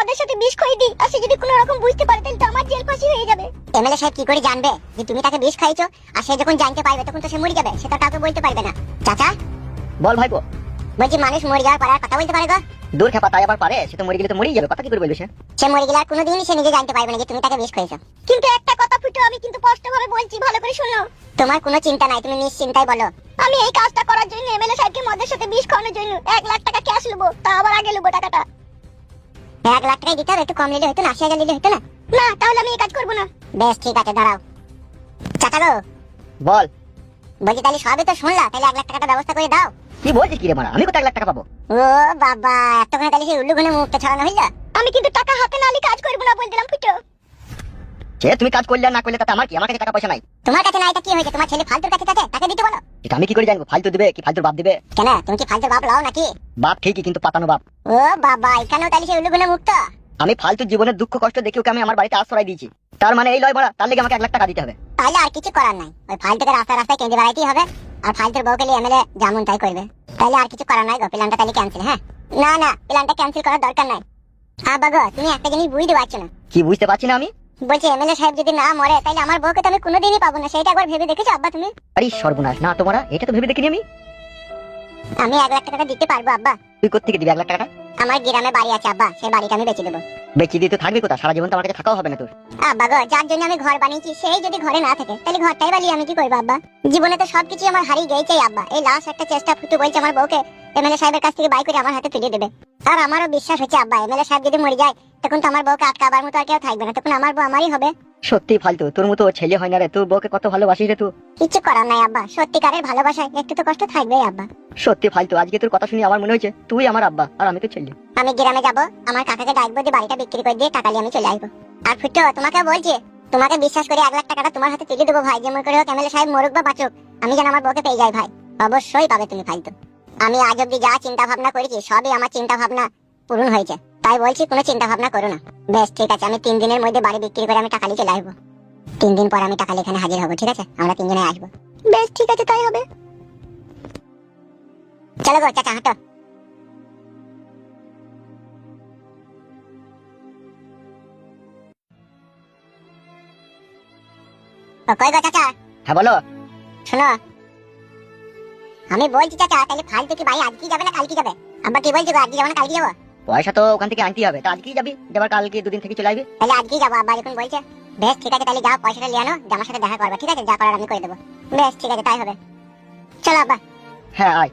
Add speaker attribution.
Speaker 1: মদের সাথে বিষ খাইয়ে দিই আর সে যদি কোনো রকম বুঝতে পারে তাহলে তো আমার জেল ফাঁসি হয়ে যাবে। এমএলএ সাহেব কি করে জানবে যে তুমি তাকে বিষ খাইছো আর সে যখন জানতে পারবে তখন তো সে মরে যাবে সেটা কাউকে বলতে পারবে না। চাচা?
Speaker 2: বল ভাইপো
Speaker 1: বলছি মানুষ মরে যাওয়ার পরে আর কথা বলতে পারে গো।
Speaker 2: দূর খেপা তাই আবার পারে সে তো মরে গেলে তো মরেই যাবে কথা কি করে বলবে সে?
Speaker 1: সে মরে গেলে আর কোনোদিনই সে নিজে জানতে পারবে না যে তুমি তাকে বিষ খাইছো কিন্তু একটা কথা ফুটো আমি কিন্তু স্পষ্ট ভাবে বলছি ভালো করে শুনো। তোমার কোনো চিন্তা নাই তুমি নিশ্চিন্তায় বলো। আমি এই কাজটা করার জন্য এমএলএ সাহেবকে মদের সাথে বিষ খাওয়ানোর জন্য এক লাখ টাকা ক্যাশ নেব তা আবার আগে নেব টাকাটা। এক লাখ টাকাই দিতে হবে একটু কম নিলে হতো না আশি হাজার নিলে হতো না? না তাহলে আমি এই কাজ করব না। বেশ ঠিক আছে দাঁড়াও। চাচা গো
Speaker 2: বল।
Speaker 1: বলছি তাহলে সবই তো শুনলা তাহলে এক লাখ টাকাটা ব্যবস্থা করে দাও।
Speaker 2: কি বলছিস কি রে মারা? আমি কত এক লাখ টাকা পাবো?
Speaker 1: ও বাবা এতক্ষণে তাহলে সেই উল্লু ঘনে মুখটা ছড়ানো হইলা? আমি কিন্তু টাকা হাতে না কাজ করব না বলে দিলাম ফুটো।
Speaker 2: সে তুমি কাজ করলে আর না করলে তাতে আমার কি? আমার কাছে টাকা পয়সা নাই।
Speaker 1: তোমার কাছে না এটা কি হয়েছে? তোমার ছেলে ফালতুর কাছে আছে তাকে দিতে বলো।
Speaker 2: এটা আমি কি করে জানব? ফালতু দিবে কি ফালতুর বাপ দিবে?
Speaker 1: কেন? তুমি কি ফালতুর বাপ লাও নাকি?
Speaker 2: বাপ ঠিকই কিন্তু পাতানো বাপ।
Speaker 1: ও বাবা এখানেও তাহলে সেই উল্লু গুনে মুক্ত?
Speaker 2: আমি ফালতু জীবনের দুঃখ কষ্ট দেখে ওকে আমি আমার বাড়িতে আশ্রয় দিয়েছি। তার মানে এই লয় বড়া তার লেগে আমাকে এক লাখ টাকা দিতে হবে।
Speaker 1: তাহলে আর কিছু করার নাই। ওই ফালতুকে রাস্তায় রাস্তায় কেঁদে বেড়াইতেই হবে আর ফালতুর বউকে নিয়ে এমএলএ তাই করবে। তাহলে আর কিছু করার নাই গো প্ল্যানটা তাহলে ক্যান্সেল হ্যাঁ? না না প্ল্যানটা ক্যান্সেল করার দরকার নাই। আব্বা গো তুমি একটা জিনিস বুঝতে পারছ না।
Speaker 2: কি বুঝতে পারছি না আমি?
Speaker 1: বলছি, এমএলএ সাহেব যদি না মরে তাহলে আমার বউকে তো আমি কোনোদিনই পাবো না। সেটা একবার ভেবে দেখেছি আব্বা তুমি?
Speaker 2: আরে সর্বনাশ। না, তোমরা? এটা তো ভেবে দেখিনি আমি?
Speaker 1: আমি এক লাখ টাকা দিতে পারব আব্বা।
Speaker 2: তুই কোথেকে দিবি এক লাখ টাকা
Speaker 1: আমার গ্রামে বাড়ি আছে আব্বা। সেই বাড়িটা আমি বেচে দেবো।
Speaker 2: বেঁচে দিয়ে তো থাকবি কোথা সারা জীবন তো আমার কাছে থাকাও হবে না তোর।
Speaker 1: আব্বা গো যার জন্য আমি ঘর বানিয়েছি সেই যদি ঘরে না থাকে তাহলে ঘরটাই বানিয়ে আমি কি করব আব্বা? জীবনে তো সবকিছু আমার হারিয়ে গেছে আব্বা। এই লাস্ট একটা চেষ্টা ফুটু বলছে আমার বউকে এমএলএ সাহেবের কাছ থেকে বাই করে আমার হাতে তুলে দেবে। আর আমারও বিশ্বাস হচ্ছে আব্বা এমএলএ সাহেব যদি মরে যায় তখন তো আমার বউকে আটকাবার মতো আর কেউ থাকবে না তখন আমার বউ আমারই হবে।
Speaker 2: সত্যি ফালতু তোর মতো ছেলে হয় না রে তোর বউকে কত ভালোবাসিস রে তুই?
Speaker 1: কিছু করার নাই আব্বা সত্যিকারের ভালোবাসায় একটু তো কষ্ট থাকবেই আব্বা।
Speaker 2: সত্যি ফালতু আজকে তোর কথা শুনে আমার মনে হয়েছে তুই আমার আব্বা আর আমি তো ছেলে।
Speaker 1: আমি গ্রামে যাব আমার কাকাকে ডাকবো দিয়ে বাড়িটা বিক্রি করে দিয়ে টাকা নিয়ে আমি চলে আসব। আর ফুটো তোমাকে বলছি তোমাকে বিশ্বাস করে এক লাখ টাকাটা তোমার হাতে তুলে দেবো ভাই যেমন করে হোক এমএলএ সাহেব মরুক বা বাঁচুক আমি যেন আমার বউকে পেয়ে যাই ভাই অবশ্যই পাবে তুমি ফালতু। আমি আজ অব্দি যা চিন্তা ভাবনা করেছি সবই আমার চিন্তা ভাবনা পূরণ হয়েছে। তাই বলছি কোনো চিন্তা ভাবনা করো না। বেশ ঠিক আছে আমি তিন দিনের মধ্যে বাড়ি বিক্রি করে আমি টাকা নিয়ে চলে আসব। তিন দিন পর আমি টাকা এখানে হাজির হব ঠিক আছে? আমরা তিনজনে আসব। বেশ ঠিক আছে তাই হবে। চলো গো চাচা হাঁটো। কই গো চাচা?
Speaker 2: হ্যাঁ বলো।
Speaker 1: শোনো। আমি বলছি চাচা তাহলে ফালতু কি ভাই আজকে যাবে না কালকে যাবে? আব্বা কি বলছো গো, আজকে যাব না কালকে যাব?
Speaker 2: পয়সা তো ওখান থেকে আনতেই হবে। তা আজকেই যাবি যাবার কালকে দুদিন থেকে চলে আসবি।
Speaker 1: তাহলে আজকেই যাব আব্বা যখন বলছে বেশ ঠিক আছে তাহলে যাও পয়সাটা নিয়ে আনো আমার সাথে দেখা করবে ঠিক আছে? যা করার আমি করে দেবো। বেশ ঠিক আছে তাই হবে। চলো আব্বা।
Speaker 2: হ্যাঁ আয়।